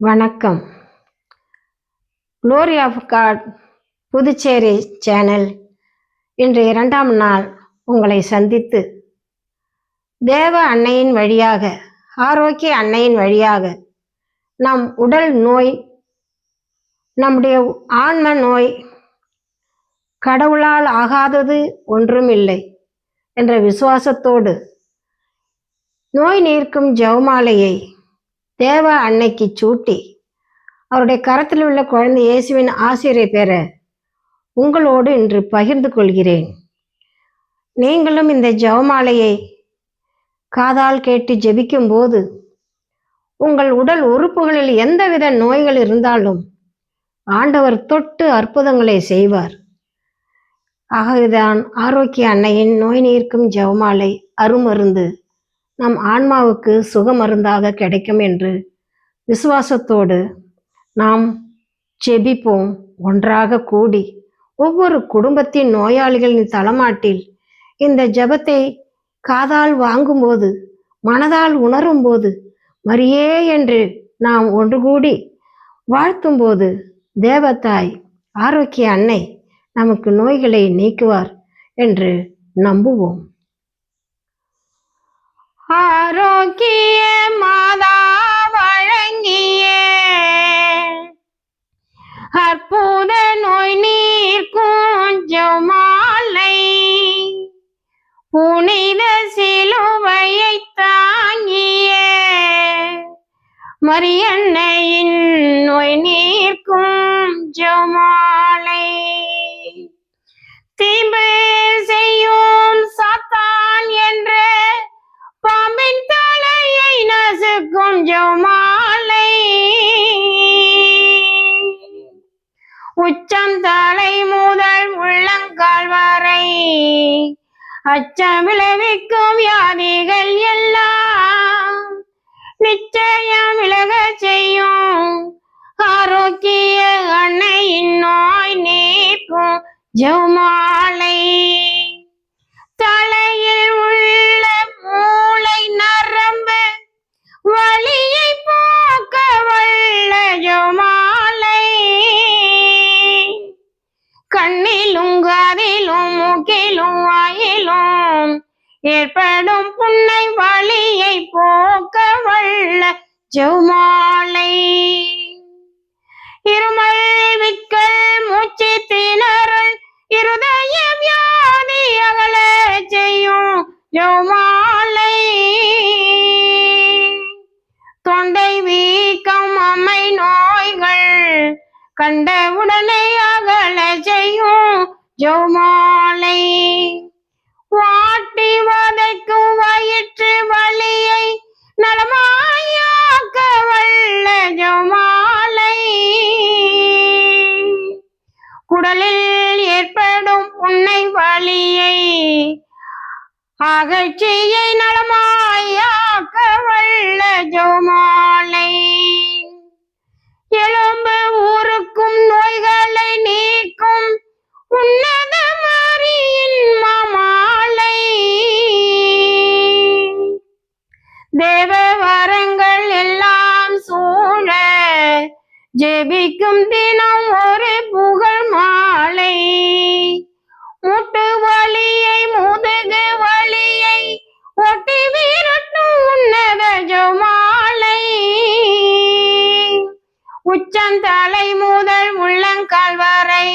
வணக்கம். Glory of God Puducherry channel. இன்று இரண்டாம் நாள் உங்களை சந்தித்து தேவ அன்னையின் வழியாக ஆரோக்கிய அன்னையின் வழியாக நம் உடல் நோய் நம்முடைய ஆன்ம நோய் கடவுளால் ஆகாதது ஒன்றுமில்லை என்ற விசுவாசத்தோடு நோய் நீர்க்கும் ஜவுமாலையை தேவ அன்னைக்கு சூட்டி. அவருடைய கரத்தில் உள்ள குழந்தை இயேசுவின் ஆசிரியரை பெற உங்களோடு இன்று பகிர்ந்து கொள்கிறேன். நீங்களும் இந்த ஜெபமாலையை காதால் கேட்டு ஜெபிக்கும் போது உங்கள் உடல் உறுப்புகளில் எந்தவித நோய்கள் இருந்தாலும் ஆண்டவர் தொட்டு அற்புதங்களை செய்வார். ஆகவேதான் ஆரோக்கிய அன்னையின் நோய் நீர்க்கும் ஜெபமாலை அருமருந்து நம் ஆன்மாவுக்கு சுகமருந்தாக கிடைக்கும் என்று விசுவாசத்தோடு நாம் ஜெபிப்போம். ஒன்றாக கூடி ஒவ்வொரு குடும்பத்தின் நோயாளிகளின் தளமாட்டில் இந்த ஜெபத்தை காதால் வாங்கும்போது மனதால் உணரும்போது மரியே என்று நாம் ஒன்று கூடி வாழ்த்தும்போது தேவத்தாய் ஆரோக்கிய அன்னை நமக்கு நோய்களை நீக்குவார் என்று நம்புவோம். ஆரோக்கிய மாதா வழங்கிய. அற்புத நோய் நீர் கொஞ்சம் மாலை. புனித சிலுவையை தாங்கிய. மரியன்னையின் நோய் நீர்க்கும் ஜமாலை தீம்பு மாலை ஜமாலை உச்சந்தலை முதல் உள்ளங்கால் வரை. அச்சம் விளைவிக்கும் வியாதிகள் எல்லாம் நிச்சயம் விலக செய்யும். ஆரோக்கிய அன்னையின் நோய் நீக்கும். ஜெவமா ஏற்படும் புன்னை வழியை போக்க வல்ல ஜவுமாலை. இருமல் விக்கல் மூச்சு திணறல் இருதய வியாதி அகல செய்யும் ஜவுமாலை. தொண்டை வீக்கம் அம்மை நோய்கள் கண்ட உடனே அகல செய்யும் ஜவுமாலை குடலில் ஏற்படும் உன்னை வழியை அகழ்ச்சியை நலமாயாக்க வல்ல ஜோமாலை. ஜெபிக்கும் தினம் ஒரு புகழ் மாலை. முட்டு வழியை முதுகு வழியை ஒட்டி வீரட்டும் உன்னத ஜமாலை. உச்சந்தலை முதல் உள்ளங்கால் வரை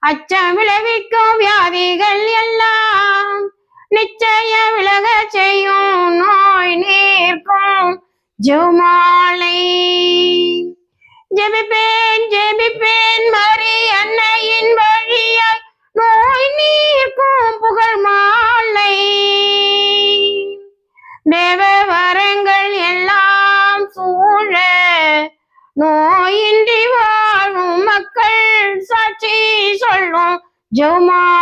அச்சம் விளைவிக்கும் வியாதிகள் எல்லாம் நிச்சய விலக செய்யும் நோய் நீர்க்கும் ஜமாலை. ஜெபிப்பேன் ஜெபிப்பேன் மரி அன்னையின் வழியாய். நோய் நீர்க்கும் புகழ் மாலை. தேவ வரங்கள் எல்லாம் சூழ. நோயின்றி வாழும் மக்கள் சாட்சி சொல்லும். ஜெமா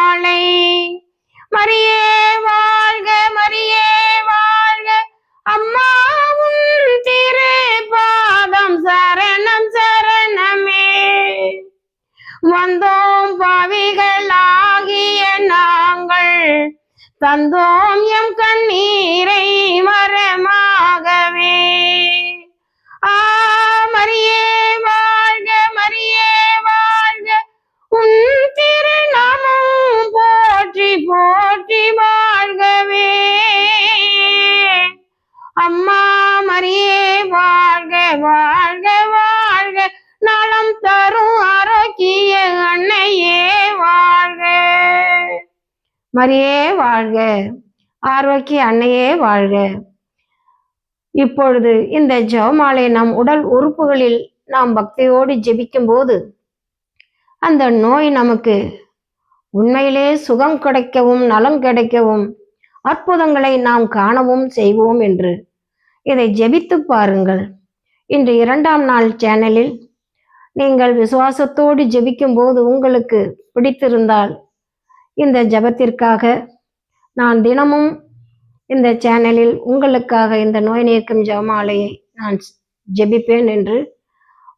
தந்தோம் எம் மரியே வாழ்க. ஆரோக்கிய அன்னையே வாழ்க. இப்பொழுது இந்த ஜெபமாலை நம் உடல் உறுப்புகளில் நாம் பக்தியோடு ஜெபிக்கும் போது அந்த நோய் நமக்கு உண்மையிலே சுகம் கிடைக்கவும் நலம் கிடைக்கவும் அற்புதங்களை நாம் காணவும் செய்வோம் என்று. இதை ஜெபித்து பாருங்கள். இன்று இரண்டாம் நாள் சேனலில் நீங்கள் விசுவாசத்தோடு ஜெபிக்கும் போது உங்களுக்கு பிடித்திருந்தால் இந்த ஜெபத்திற்காக நான் தினமும் இந்த சேனலில் உங்களுக்காக இந்த நோய் நீக்கும் ஜெபமாலையை நான் ஜெபிப்பேன் என்று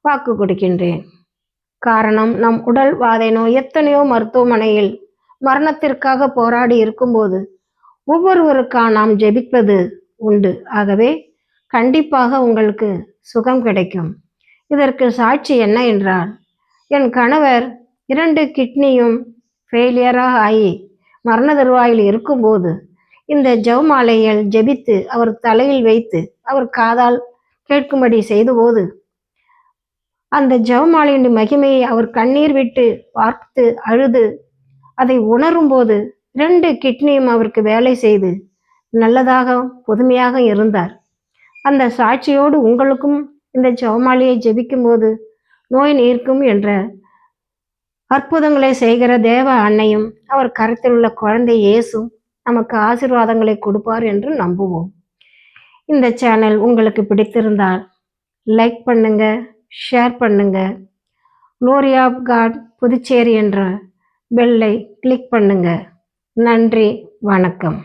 வாக்கு கொடுக்கின்றேன். காரணம் நம் உடல் வாதை நோய் எத்தனையோ மருத்துவமனையில் மரணத்திற்காக போராடி இருக்கும்போது ஒவ்வொருவருக்கா நாம் ஜெபிப்பது உண்டு. ஆகவே கண்டிப்பாக உங்களுக்கு சுகம் கிடைக்கும். இதற்கு சாட்சி என்ன என்றால் என் கணவர் இரண்டு கிட்னியும் ஃபெயிலியராக ஆகி மரண தருவாயில் இருக்கும்போது இந்த ஜவுமாலைகள் ஜெபித்து அவர் தலையில் வைத்து அவர் காதால் கேட்கும்படி செய்தபோது அந்த ஜவுமாலையின் மகிமையை அவர் கண்ணீர் விட்டு பார்த்து அழுது அதை உணரும்போது ரெண்டு கிட்னியும் அவருக்கு வேலை செய்து நல்லதாக புதுமையாக இருந்தார். அந்த சாட்சியோடு உங்களுக்கும் இந்த ஜெவமாலையை ஜெபிக்கும்போது நோய் நீர்க்கும் என்ற அற்புதங்களை செய்கிற தேவ அன்னையும் அவர் கருத்தில் உள்ள குழந்தை இயேசும் நமக்கு ஆசீர்வாதங்களை கொடுப்பார் என்று நம்புவோம். இந்த சேனல் உங்களுக்கு பிடித்திருந்தால் லைக் பண்ணுங்க ஷேர் பண்ணுங்க. க்ளோரி ஆஃப் காட் புதுச்சேரி என்ற பெல்லை கிளிக் பண்ணுங்க. நன்றி வணக்கம்.